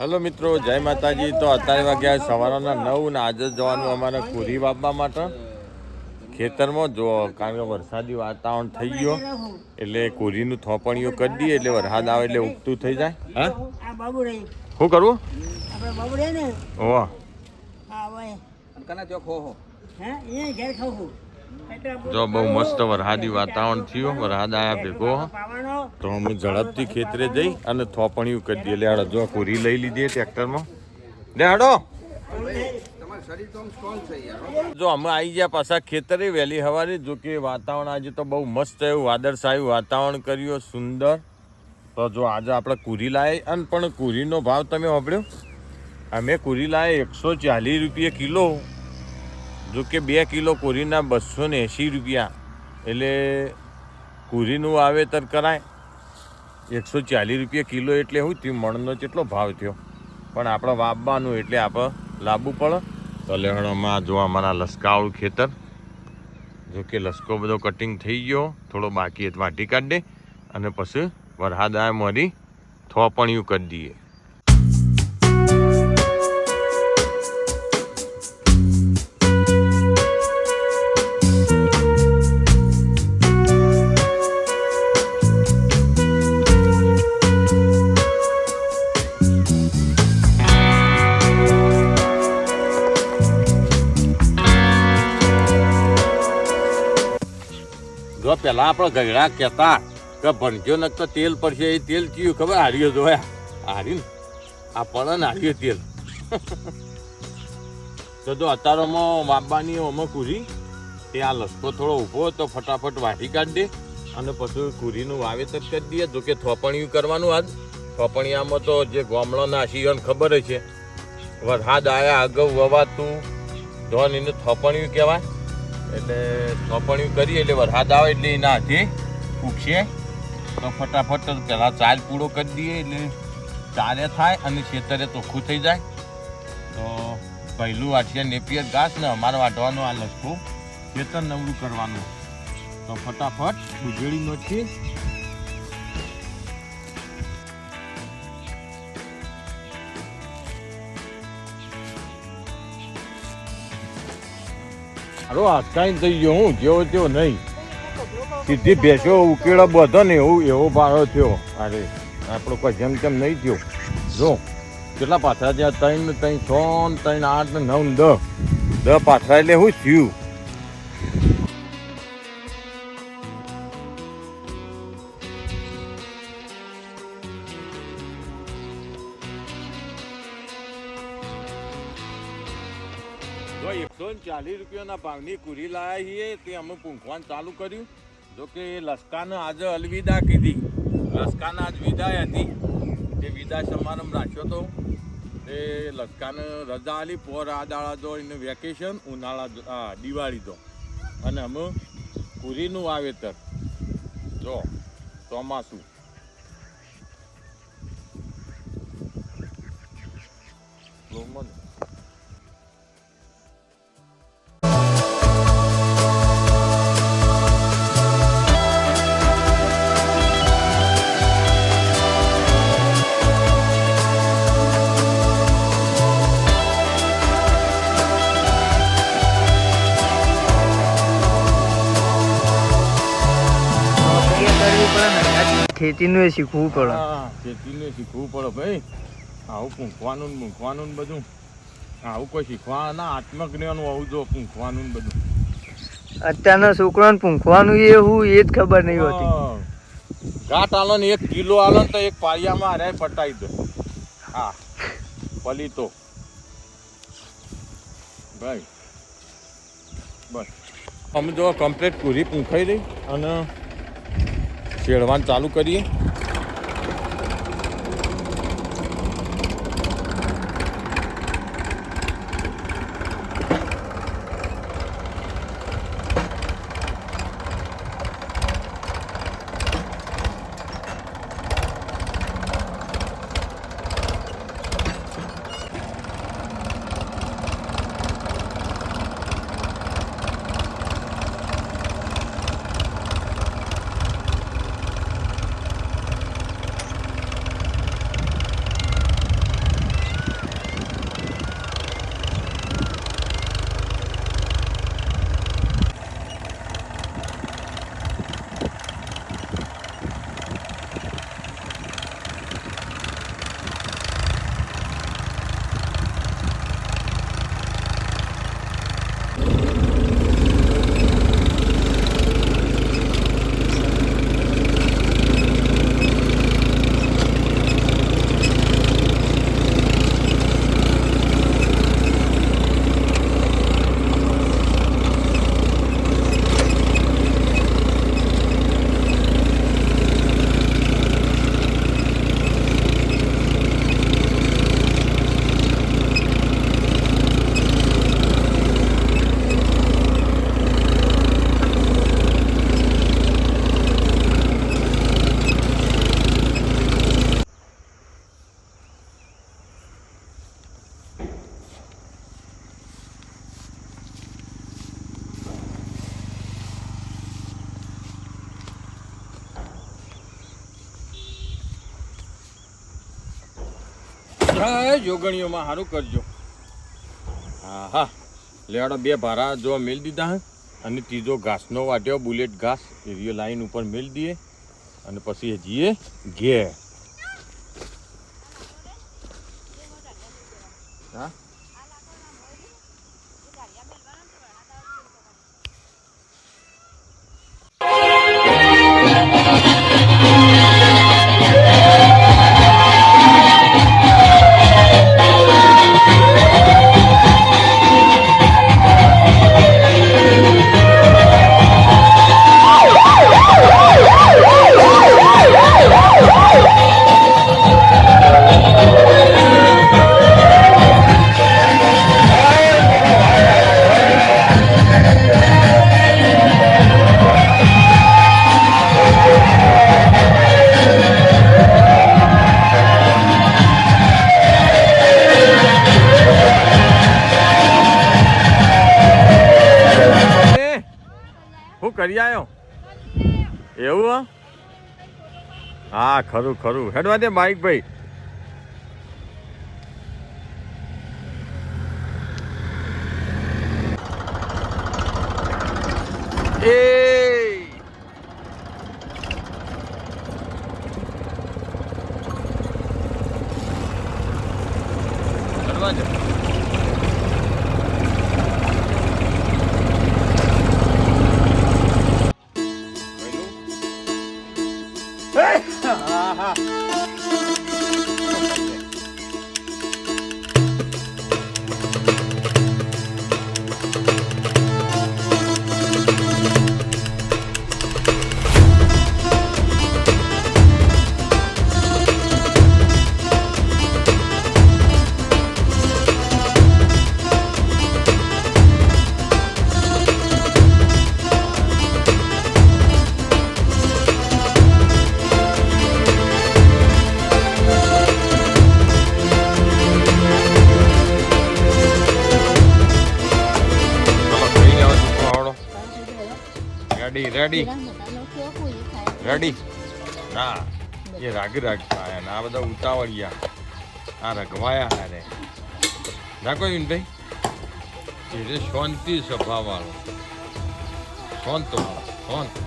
Hello મિત્રો જય માતાજી. તો અત્યારે વાગ્યા સવારના નવ ને આજે જવાનું અમારે કુરી બાપા માટે. ખેતરમાં જો કારણ કે વરસાદી વાતાવરણ થઈ ગયો એટલે કુરીનું થોપણીઓ કરી દઈએ એટલે વરસાદ આવે એટલે ઉગતું થઈ જાય. હા? શું કરવું? ઓહ. જો બહુ મસ્ત વરસાદી વાતાવરણ થયું વરસાદ આયા ભેગો. તો અમે ઝડપથી ખેતરે જઈ અને થોપણીઓ કરી દઈએ. લેડો જો કુરી લઈ લીધી ટ્રેક્ટરમાં. લે હાડો તમારું શરીર તો આમ સ્ટ્રોંગ છે યાર જો અમે આવી ગયા પાછા ખેતરે, વહેલી સવારે જો કે વાતાવરણ આજે તો બહુ મસ્ત એવું, વાદળછાયું વાતાવરણ કર્યું, સુંદર. તો જો આજે આપણે કુરી લાવી અને પણ કુરીનો ભાવ તમે સાંભળ્યો અમે કુરી લાવી એકસો ચાલીસ રૂપિયા કિલો. જો કે બે કિલો કુરીના બસો ને એંસી રૂપિયા. એટલે કુરીનું વાવેતર કરાય. એકસો ચાલીસ રૂપિયા કિલો એટલે શું થયું, મણનો કેટલો ભાવ થયો. પણ આપણે વાવવાનું એટલે આપણે લાવવું પડે. તલેણમાં જો અમારા લસકાવાળું ખેતર, જો કે લસકો બધો કટિંગ થઈ ગયો. થોડો બાકી વાટી કાઢી દે અને પછી વરસાદ મોરી થોપણિયું કરી દઈએ. પેલા આપણે ગયડા કહેતા કે ભણજો ન તો તેલ પડશે, એ તેલ ચીયું ખબર હાર્યો જોયા હાર્યું આ પડે ને તેલ. તો જો અતારોમાં વાપવાની અમે કુરી, તે આ લસકો થોડો ઊભો તો ફટાફટ વાટી કાઢી દે અને પછી કુરીનું વાવેતર કરી દઈએ. જોકે થોપણિયું કરવાનું આજ. થોપણિયામાં તો જે ગામડાના આશીઓને ખબર છે. વરસાદ આવ્યા અગાઉ વવાતું. ધોન એને થોપણિયું કહેવાય. એટલે થોપણિયું કરીએ, એટલે વરસાદ આવે એટલે એના હાથે ઉગશે. તો ફટાફટ પહેલાં ચાલ પૂરો કરી દઈએ, એટલે ચારે થાય અને ખેતરે ચોખ્ખું થઈ જાય. તો પહેલું વાંચીએ નેપિયર ઘાસ ને અમારે વાટવાનું આ લસકું ખેતર નવરું કરવાનું. તો ફટાફટ ઉજળી નોખીએ હારો હાથકાઈ થઈ ગયો હું જેવો તેવો નહીં. સીધી ભેંસો ઉકેળા બધો ને એવું એવો ભાડો થયો. અરે આપણો કોઈ જેમ તેમ નહીં થયો. જો કેટલા પાછળ ત્યાં ત્રણ ત્રણ છ ત્રણ આઠ ને નવ દસ. દસ પાથરા એટલે શું થયું. જો એકસો ચાલીસ રૂપિયાના ભાવની કુરી લાયા છીએ, તે અમે પૂંખવાનું ચાલુ કર્યું. જો કે લસકાને આજે અલવિદા કીધી. લસકાને આજ વિદાય હતી. તે વિદાય સમારંભ રાખ્યો તો. એ લસકાને રજા આલી પોર આ દાડા જો એને વેકેશન ઉનાળા દિવાળી તો અને અમે કુરીનું વાવેતર. જો, ચોમાસું. નોકરી ખેતીનું એ શીખવું પડે. હા ખેતીનું શીખવું પડે ભાઈ. આવું પૂંખવાનું ને મૂંખવાનું ને બધું. આવું કોઈ શીખવા ના આત્મજ્ઞાન આવું જો પૂંખવાનું ને બધું. અત્યારના છોકરાને પૂંખવાનું એ હું એ જ ખબર નહીં હોતી. ઘાટ આલો ને એક કિલો આલો ને તો એક પાળિયામાં અરે પટાઈ દો. હા પલી તો ભાઈ બસ. અમે જો કમ્પ્લેટ પૂરી પૂંખાઈ રહી અને શેડવાનું ચાલુ કરીએ. બધા જોગણીઓમાં સારું કરજો. હા હા લેવાડો બે ભારા જો મેલ દીધા હે, અને ત્રીજો ઘાસનો વાટ્યો બુલેટ ઘાસ, એ લાઈન ઉપર મેલ દઈએ અને પછી એ જઈએ ઘેર. હા? કરી આવ્યો એવું હો? ખરું ખરું. હેડવા દે બાઈક ભાઈ. રેડી રેડી ના એ રાગ રાગ થાય ને આ બધા ઉતાવળિયા આ રગવાયા હારે રાખો કોઈ ભાઈ એ શાંતિ સ્વભાવ વાળો શાંત વાળો શાંત